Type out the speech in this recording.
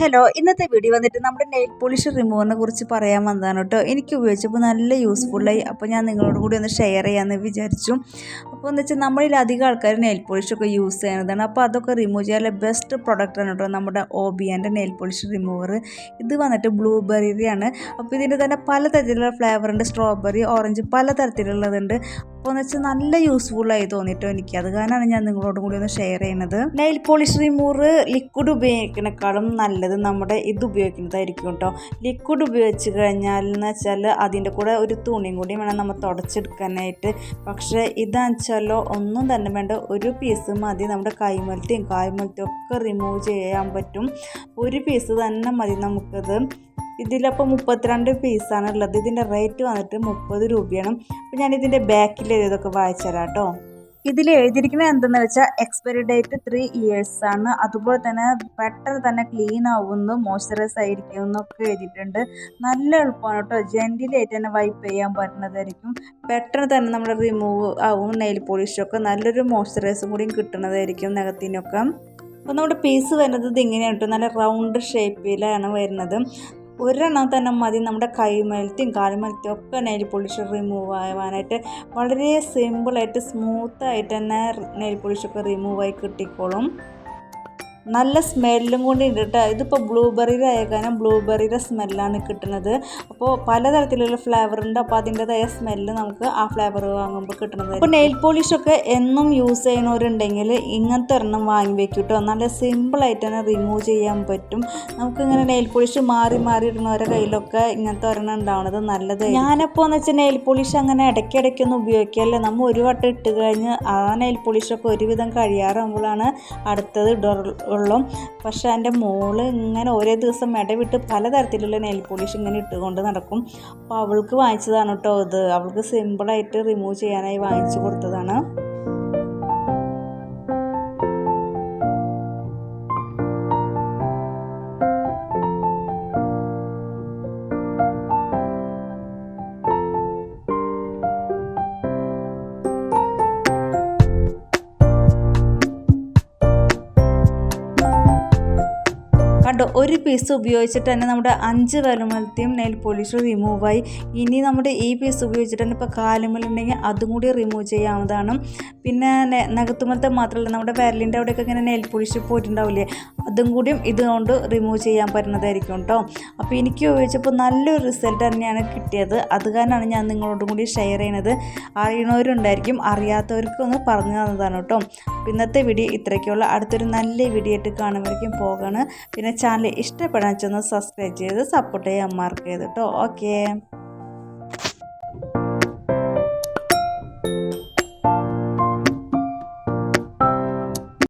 Hello ഇന്നത്തെ video വന്നിട്ട് നമ്മുടെ നെയിൽ പോളിഷ് റിമൂവറിനെ കുറിച്ച് പറയാൻ വന്നതാണ് കേട്ടോ. എനിക്ക് ഉപയോഗിച്ചപ്പോൾ നല്ല യൂസ്ഫുള്ളായി അപ്പോൾ ഞാൻ നിങ്ങളോട് കൂടി ഒന്ന് ഷെയർ ചെയ്യാമെന്ന് വിചാരിച്ചു. അപ്പോൾ എന്ന് വെച്ചാൽ നമ്മളിൽ അധികം ആൾക്കാർ നെയിൽ പോളിഷൊക്കെ യൂസ് ചെയ്യുന്നതാണ്. അപ്പോൾ അതൊക്കെ റിമൂവ് ചെയ്യാനുള്ള ബെസ്റ്റ് പ്രൊഡക്റ്റാണ് കേട്ടോ നമ്മുടെ ഓബിയാന്റെ നെയിൽ പോളിഷ് റിമൂവർ ഇത് വന്നിട്ട് ബ്ലൂബെറിയാണ് അപ്പോൾ ഇതിന്റെ തന്നെ പലതരത്തിലുള്ള ഫ്ലേവർ ഉണ്ട്. സ്ട്രോബെറി ഓറഞ്ച് പലതരത്തിലുള്ളതുണ്ട്. അപ്പോൾ എന്ന് വെച്ചാൽ നല്ല യൂസ്ഫുള്ളായി തോന്നിട്ടോ എനിക്ക്. അത് കാരണമാണ് ഞാൻ നിങ്ങളോടും കൂടി ഒന്ന് ഷെയർ ചെയ്യുന്നത് നെയിൽ പോളിഷ് റിമൂവർ ലിക്വിഡ് ഉപയോഗിക്കണേക്കാളും നല്ലത് നമ്മുടെ ഇത് ഉപയോഗിക്കുന്നതായിരിക്കും കേട്ടോ ലിക്വിഡ് ഉപയോഗിച്ച് കഴിഞ്ഞാൽ എന്ന് വെച്ചാൽ അതിന്റെ കൂടെ ഒരു തുണിയും കൂടി വേണം നമ്മൾ തുടച്ചെടുക്കാനായിട്ട്. പക്ഷേ ഇതാണെന്ന് വെച്ചാലോ ഒന്നും തന്നെ വേണ്ട. ഒരു പീസ് മതി. നമ്മുടെ കൈമലത്തെയും കായ്മലത്തെയും ഒക്കെ റിമൂവ് ചെയ്യാൻ പറ്റും. ഒരു പീസ് തന്നെ മതി നമുക്കത്. ഇതിലപ്പോൾ മുപ്പത്തിരണ്ട് പീസാണ് ഉള്ളത് ഇതിന്റെ റേറ്റ് വന്നിട്ട് മുപ്പത് രൂപയാണ്. അപ്പോൾ ഞാൻ ഇതിന്റെ ബാക്കിൽ ഇതൊക്കെ വായിച്ചു തരാം കേട്ടോ ഇതിൽ എഴുതിയിരിക്കുന്നത് എന്തെന്ന് വെച്ചാൽ എക്സ്പയറി ഡേറ്റ് ത്രീ ഇയേഴ്സ് ആണ്. അതുപോലെ തന്നെ പെട്ടെന്ന് തന്നെ ക്ലീൻ ആവുന്നു മോയ്സ്ചറൈസ് ആയിരിക്കും എന്നൊക്കെ എഴുതിയിട്ടുണ്ട്. നല്ല എളുപ്പമാണ് കേട്ടോ. ജെന്റിലായിട്ട് തന്നെ വൈപ്പ് ചെയ്യാൻ പറ്റുന്നതായിരിക്കും. പെട്ടെന്ന് തന്നെ നമ്മൾ റിമൂവ് ആവും നെയിൽ പോളിഷൊക്കെ നല്ലൊരു മോയ്സ്ചറൈസും കൂടിയും കിട്ടുന്നതായിരിക്കും നഖത്തിനൊക്കെ അപ്പോൾ നമ്മുടെ പീസ് വരുന്നത് ഇതിങ്ങനെയാണ് കേട്ടോ. നല്ല റൗണ്ട് ഷേപ്പിലാണ് വരുന്നത്. ഒരെണ്ണം തന്നെ മതി. നമ്മുടെ കൈമലത്തെയും കാലുമലത്തെയും ഒക്കെ നെയിൽ പോളിഷ് റിമൂവ് ആവാനായിട്ട് വളരെ സിമ്പിളായിട്ട് സ്മൂത്തായിട്ട് തന്നെ നെയിൽ പോളിഷൊക്കെ റിമൂവ് ആയി കിട്ടിക്കോളും. നല്ല സ്മെല്ലും കൂടി ഉണ്ട് കേട്ടോ. ഇതിപ്പോൾ ബ്ലൂബെറിയുടെ ആയ കാരണം ബ്ലൂബെറിയുടെ സ്മെല്ലാണ് കിട്ടുന്നത്. അപ്പോൾ പലതരത്തിലുള്ള ഫ്ലേവർ ഉണ്ട്. അപ്പോൾ അതിന്റെതായ സ്മെല്ല് നമുക്ക് ആ ഫ്ലേവർ വാങ്ങുമ്പോൾ കിട്ടുന്നത് അപ്പോൾ നെയിൽ പോളിഷൊക്കെ എന്നും യൂസ് ചെയ്യുന്നവരുണ്ടെങ്കിൽ ഇങ്ങനത്തെ ഒരെണ്ണം വാങ്ങി വെക്കും കേട്ടോ നല്ല സിമ്പിളായിട്ട് തന്നെ റിമൂവ് ചെയ്യാൻ പറ്റും. നമുക്കിങ്ങനെ നെയിൽ പോളിഷ് മാറി മാറി ഇടുന്നവരുടെ കയ്യിലൊക്കെ ഇങ്ങനത്തെ ഒരെണ്ണം ഉണ്ടാവുന്നത് നല്ലത് ഞാനപ്പോൾ എന്ന് വെച്ചാൽ നെയിൽ പോളിഷ് അങ്ങനെ ഇടയ്ക്കിടയ്ക്കൊന്നും ഉപയോഗിക്കില്ല നമ്മൾ ഒരു വട്ടം ഇട്ട് കഴിഞ്ഞ് ആ നെയിൽ പോളിഷൊക്കെ ഒരുവിധം കഴിയാറാകുമ്പോഴാണ് അടുത്തത് ഇടുള്ളൂ ഉള്ളൂ. പക്ഷേ എന്റെ മോൾ ഇങ്ങനെ ഓരോ ദിവസം ഇടവിട്ട് പലതരത്തിലുള്ള നെയിൽ പോളിഷ് ഇങ്ങനെ ഇട്ടുകൊണ്ട് നടക്കും. അപ്പോൾ അവൾക്ക് വാങ്ങിച്ചതാണ് കേട്ടോ ഇത്. അവൾക്ക് സിമ്പിളായിട്ട് റിമൂവ് ചെയ്യാനായി വാങ്ങിച്ചു കൊടുത്തതാണ്. കണ്ടോ ഒരു പീസ് ഉപയോഗിച്ചിട്ട് തന്നെ നമ്മുടെ അഞ്ച് കാലുമലത്തെയും നെയിൽ പോളിഷ് റിമൂവായി ഇനി നമ്മുടെ ഈ പീസ് ഉപയോഗിച്ചിട്ട് തന്നെ ഇപ്പോൾ കാലുമലുണ്ടെങ്കിൽ അതും കൂടി റിമൂവ് ചെയ്യാവുന്നതാണ്. പിന്നെ നഖത്തുമലത്തെ മാത്രമല്ല നമ്മുടെ വിരലിന്റെ അവിടെയൊക്കെ ഇങ്ങനെ നെയിൽ പോളിഷ് പോയിട്ടുണ്ടാവില്ലേ? അതും കൂടിയും ഇതുകൊണ്ട് റിമൂവ് ചെയ്യാൻ പറ്റുന്നതായിരിക്കും കേട്ടോ അപ്പോൾ എനിക്ക് ഉപയോഗിച്ചപ്പോൾ നല്ലൊരു റിസൾട്ട് തന്നെയാണ് കിട്ടിയത്. അത് കാരണമാണ് ഞാൻ നിങ്ങളോടും കൂടി ഷെയർ ചെയ്യുന്നത് അറിയണവരുണ്ടായിരിക്കും അറിയാത്തവർക്കൊന്ന് പറഞ്ഞു തന്നതാണ് കേട്ടോ ഇന്നത്തെ വീഡിയോ ഇത്രയ്ക്കുള്ള അടുത്തൊരു നല്ല വീഡിയോ ആയിട്ട് കാണുമ്പോഴേക്കും പോകണം. പിന്നെ ചാനൽ ഇഷ്ടപ്പെടാൻ വെച്ചൊന്ന് സബ്സ്ക്രൈബ് ചെയ്ത് സപ്പോർട്ട് ചെയ്യാൻ മാർക്ക് ചെയ്തിട്ടോ ഓക്കേ